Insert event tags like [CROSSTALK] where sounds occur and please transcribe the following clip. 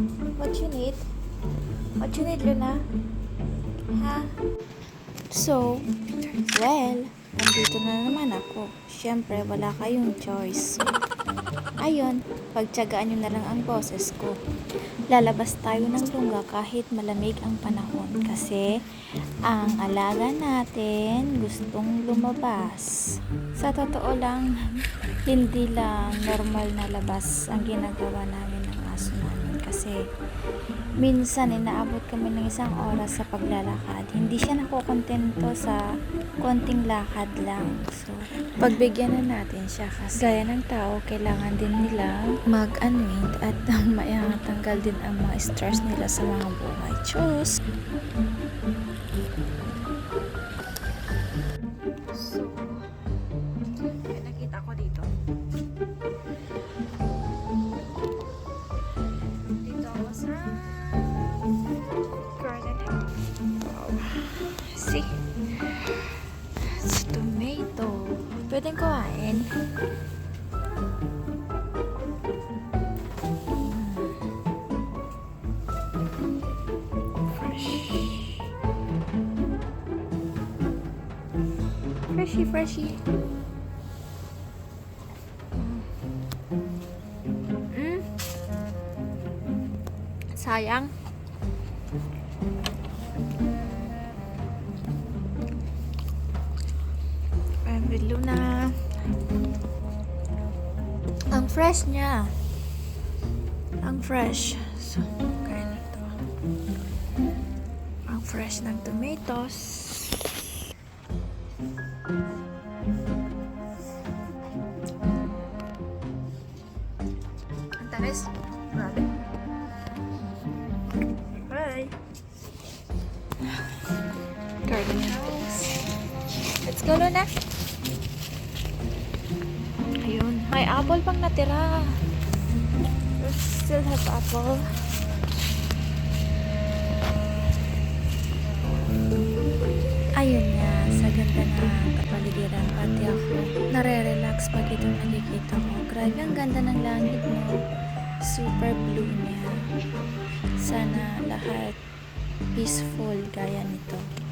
What you need? What you need, Luna? Ha? So, well, nandito na naman ako. Siyempre, wala kayong choice. So, ayun, pagtsagaan nyo na lang ang boses ko. Lalabas tayo ng lungga kahit malamig ang panahon kasi ang alaga natin gustong lumabas. Sa totoo lang, hindi lang normal na labas ang ginagawa namin ng aso namin kasi minsan inaabot kami ng isang oras sa paglalakad. Hindi siya nakokontento sa konting lakad lang. So, pagbigyan na natin siya kasi gaya ng tao, kailangan din nila mag-unwind at [LAUGHS] maitanggal din ang mga stress nila sa mga buhay. Chus! See? It's tomato. Pwedeng kuhain. Fresh. Freshy, freshy. Mm. Sayang. Every Luna. Ang fresh niya. Ang fresh. So, kaya na to. Ang fresh ng tomatoes. Ang tamis. Grabe. Bye. Garden house. Let's go, Luna. Ayun. May apple pang natira. We still have apple. Ayun nga, sa ganda na kapaligiran pati ako. Nare-relax pag itong nakikita ko. Grabe, ang ganda ng langit mo. Super blue niya. Sana lahat peaceful gaya nito.